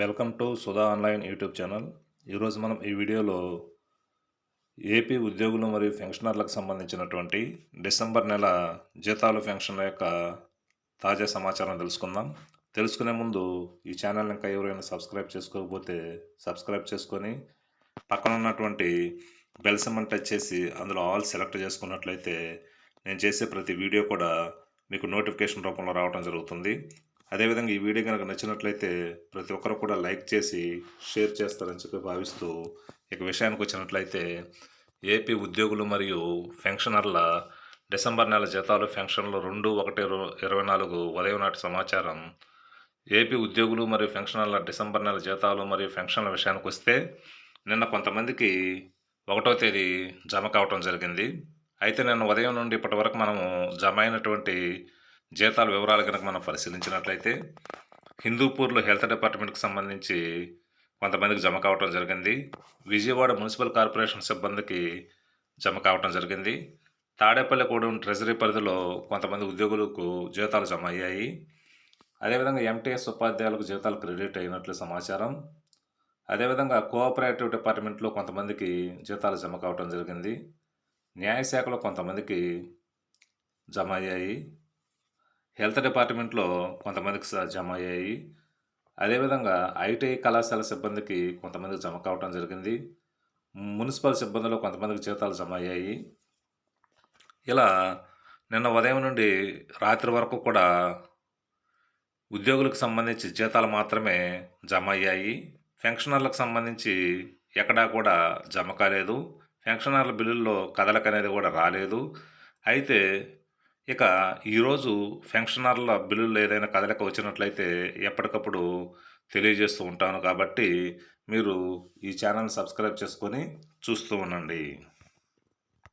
Welcome to Sudha online YouTube channel. ఈరోజు మనం ఈ వీడియోలో ఏపీ ఉద్యోగులు మరియు పెన్షనర్లకు సంబంధించినటువంటి డిసెంబర్ నెల జీతాలు పెన్షన్ల యొక్క తాజా సమాచారం తెలుసుకుందాం. తెలుసుకునే ముందు ఈ ఛానల్ ఇంకా ఎవరైనా సబ్స్క్రైబ్ చేసుకోకపోతే సబ్స్క్రైబ్ చేసుకొని పక్కన ఉన్నటువంటి బెల్ సింబల్ టచ్ చేసి అందులో ఆల్ సెలెక్ట్ చేసుకున్నట్లయితే నేను చేసే ప్రతి వీడియో కూడా మీకు నోటిఫికేషన్ రూపంలో రావడం జరుగుతుంది. అదేవిధంగా ఈ వీడియో కనుక నచ్చినట్లయితే ప్రతి ఒక్కరు కూడా లైక్ చేసి షేర్ చేస్తారని చెప్పి భావిస్తూ ఇక విషయానికి వచ్చినట్లయితే ఏపీ ఉద్యోగులు మరియు పెన్షనర్ల డిసెంబర్ నెల జీతాలు పెన్షన్లు రెండు ఒకటి ఇరవై నాలుగు ఉదయం నాటి సమాచారం. ఏపీ ఉద్యోగులు మరియు పెన్షనర్ల డిసెంబర్ నెల జీతాలు మరియు పెన్షన్ల విషయానికి వస్తే నిన్న కొంతమందికి ఒకటో తేదీ జమ కావటం జరిగింది. అయితే నిన్న ఉదయం నుండి ఇప్పటి వరకు మనము జమ అయినటువంటి జీతాల వివరాలు కనుక మనం పరిశీలించినట్లయితే హిందూపూర్లో హెల్త్ డిపార్ట్మెంట్కి సంబంధించి కొంతమందికి జమ కావటం జరిగింది. విజయవాడ మున్సిపల్ కార్పొరేషన్ సిబ్బందికి జమ కావటం జరిగింది. తాడేపల్లిగూడెం ట్రెజరీ పరిధిలో కొంతమంది ఉద్యోగులకు జీతాలు జమ అయ్యాయి. అదేవిధంగా ఎంటీఎస్ ఉపాధ్యాయులకు జీతాలు క్రెడిట్ అయినట్లు సమాచారం. అదేవిధంగా కోఆపరేటివ్ డిపార్ట్మెంట్లో కొంతమందికి జీతాలు జమ కావటం జరిగింది. న్యాయశాఖలో కొంతమందికి జమ అయ్యాయి. హెల్త్ డిపార్ట్మెంట్లో కొంతమందికి జమ అయ్యాయి. అదేవిధంగా ఐటీఐ కళాశాల సిబ్బందికి కొంతమందికి జమ కావటం జరిగింది. మున్సిపల్ సిబ్బందిలో కొంతమందికి జీతాలు జమ అయ్యాయి. ఇలా నిన్న ఉదయం నుండి రాత్రి వరకు కూడా ఉద్యోగులకు సంబంధించి జీతాలు మాత్రమే జమ అయ్యాయి. పెన్షనర్లకు సంబంధించి ఎక్కడా కూడా జమ కాలేదు. పెన్షనర్ల బిల్లుల్లో కదలకనేది కూడా రాలేదు. అయితే ఇక ఈరోజు పెన్షనర్ల బిల్లులు ఏదైనా కదలిక వచ్చినట్లయితే ఎప్పటికప్పుడు తెలియజేస్తూ ఉంటాను కాబట్టి మీరు ఈ ఛానల్ సబ్స్క్రైబ్ చేసుకొని చూస్తూ ఉండండి.